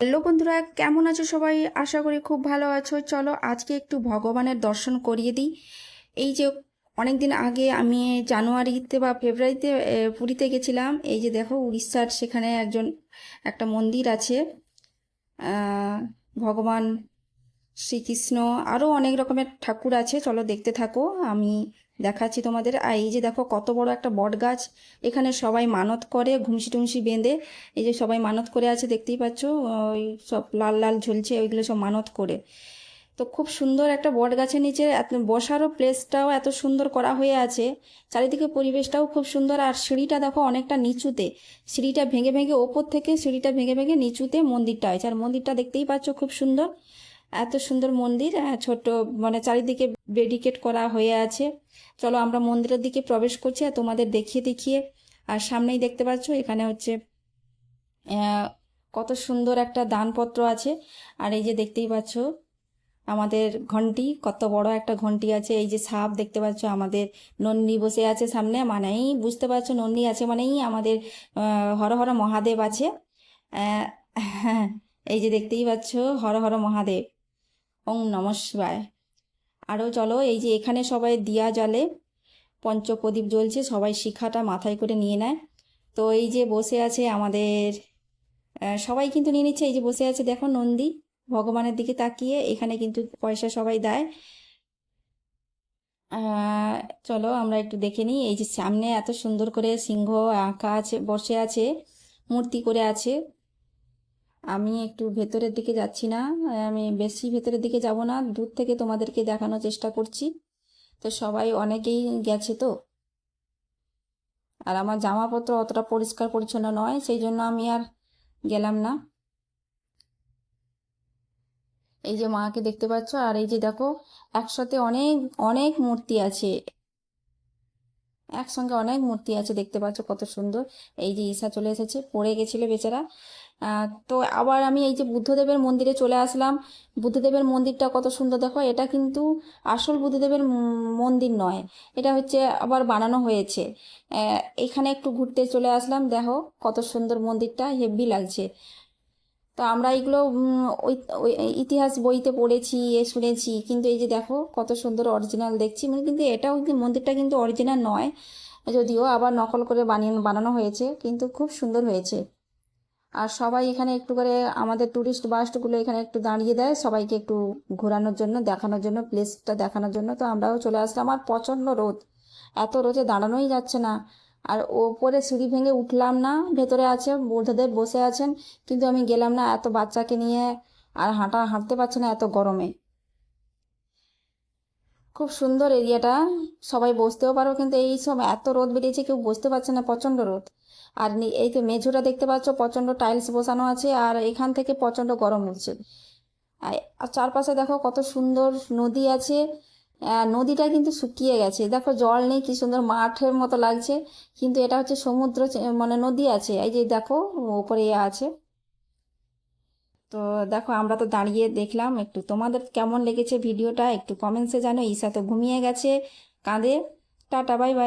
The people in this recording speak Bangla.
হ্যালো বন্ধুরা, কেমন আছো সবাই? আশা করি খুব ভালো আছো। চলো আজকে একটু ভগবানের দর্শন করিয়ে দিই। এই যে অনেক দিন আগে আমি জানুয়ারিতে বা ফেব্রুয়ারিতে পুরীতে গেছিলাম। এই যে দেখো উড়িষ্যার সেখানে একজন, একটা মন্দির আছে। ভগবান শ্রীকৃষ্ণ আরও অনেক রকমের ঠাকুর আছে, চলো দেখতে থাকো, আমি দেখাচ্ছি তোমাদের। আর এই যে দেখো, কত বড় একটা বট গাছ, এখানে সবাই মানত করে, ঘুমসি টুমসি বেঁধে, এই যে সবাই মানত করে আছে, দেখতেই পাচ্ছ, ওই সব লাল লাল ঝুলছে, ওইগুলো সব মানত করে। তো খুব সুন্দর একটা বট গাছের নিচে বসারও প্লেসটাও এত সুন্দর করা হয়ে আছে, চারিদিকে পরিবেশটাও খুব সুন্দর, আর সিঁড়িটা দেখো অনেকটা নিচুতে, সিঁড়িটা ভেঙে ভেঙে ওপর থেকে সিঁড়িটা ভেঙে ভেঙে নিচুতে মন্দিরটা আছে আর মন্দিরটা দেখতেই পাচ্ছ খুব সুন্দর। এত সুন্দর মন্দির ছোট মানে চারিদিকে ব্যারিকেড করা হয়ে আছে। চলো আমরা মন্দিরের দিকে প্রবেশ করছি আর তোমাদের দেখিয়ে দেখিয়ে। আর সামনেই দেখতে পাচ্ছ, এখানে হচ্ছে কত সুন্দর একটা দানপত্র আছে। আর এই যে দেখতেই পাচ্ছ, আমাদের ঘন্টি, কত বড় একটা ঘন্টি আছে। এই যে সাপ, দেখতে পাচ্ছ, আমাদের নন্দী বসে আছে সামনে। মানেই বুঝতে পারছ নন্দী আছে মানেই আমাদের হর হর মহাদেব আছে। হ্যাঁ এই যে দেখতেই পাচ্ছ, হর হর মহাদেব। ওং নমঃ শিবায়। আরও চলো, এই যে এখানে সবাই দিয়া জলে পঞ্চপ্রদীপ জ্বলছে, সবাই শিখাটা মাথায় করে নিয়ে নেয়। তো এই যে বসে আছে আমাদের সবাই কিন্তু নিয়ে নিচ্ছে, এই যে বসে আছে দেখো নন্দী, ভগবানের দিকে তাকিয়ে এখানে কিন্তু পয়সা সবাই দেয়। চলো আমরা একটু দেখে নিই, এই যে সামনে এত সুন্দর করে সিংহ আঁকা আছে, বসে আছে, মূর্তি করে আছে। আমি একটু ভেতরের দিকে যাচ্ছি না, আমি বেশি ভেতরের দিকে যাব না, দূর থেকে তোমাদেরকে দেখানোর চেষ্টা করছি। তো সবাই অনেকেই গেছে তো। আর আমার জামাপত্র অতটা পরিষ্কার পরিচ্ছন্ন নয়, সেই জন্য আমি আর গেলাম না। এই যে মাকে দেখতে পাচ্ছ, আর এই যে দেখো, একসাথে অনেক অনেক মূর্তি আছে। একসঙ্গে অনেক মূর্তি আছে, দেখতে পাচ্ছ কত সুন্দর। এই যে ঈশা চলে এসেছে, পড়ে গেছিল বেচারা। তো আবার আমি এই যে বুদ্ধদেবের মন্দিরে চলে আসলাম। বুদ্ধদেবের মন্দিরটা কত সুন্দর দেখো, এটা কিন্তু আসল বুদ্ধদেবের মন্দির নয়, এটা হচ্ছে আবার বানানো হয়েছে। এখানে একটু ঘুরতে চলে আসলাম, দেখো কত সুন্দর মন্দিরটা, হেভি লাগছে। তো আমরা এগুলো ওই ইতিহাস বইতে পড়েছি, এ শুনেছি, কিন্তু এই যে দেখো কত সুন্দর অরিজিনাল দেখছি মানে কিন্তু এটাও মন্দিরটা কিন্তু অরিজিনাল নয়, যদিও আবার নকল করে বানিয়ে, বানানো হয়েছে, কিন্তু খুব সুন্দর হয়েছে। আর সবাই এখানে একটু করে আমাদের ট্যুরিস্ট বাসগুলো এখানে একটু দাঁড়িয়ে দেয়, সবাইকে একটু ঘোরানোর জন্য, দেখানোর জন্য প্লেসটা দেখানোর জন্য। তো আমরাও চলে আসলাম। আর প্রচণ্ড রোদ। এত রোদে দাঁড়ানোই যাচ্ছে না। আর ওপরে সিঁড়ি ভেঙে উঠলাম না, ভেতরে আছে বৌদ্ধদের বসে আছেন। কিন্তু আমি গেলাম না, এত বাচ্চাকে নিয়ে। আর হাঁটা, হাঁটতে পারছে না এত গরমে। খুব সুন্দর এরিয়াটা। সবাই বসতেও পারো কিন্তু এই সব এত রোদ বেরিয়েছে, কেউ বসতে পারছে না, প্রচণ্ড রোদ। আর এই তো মেঝোটা দেখতে পাচ্ছ, প্রচণ্ড টাইলস বসানো আছে আর এখান থেকে প্রচণ্ড গরম হচ্ছে আর চারপাশে দেখো কত সুন্দর নদী আছে। নদীটা কিন্তু শুকিয়ে গেছে। দেখো জল নেই, কি সুন্দর মাঠের মতো লাগছে। কিন্তু এটা হচ্ছে সমুদ্র মানে নদী আছে। এই যে দেখো ওপরে আছে। তো দেখো, আমরা তো দাঁড়িয়ে দেখলাম একটু। তোমাদের কেমন লেগেছে ভিডিওটা? একটু কমেন্টসে জানো ঈশা তো ঘুমিয়ে গেছে। কাঁদে। Tata bye bye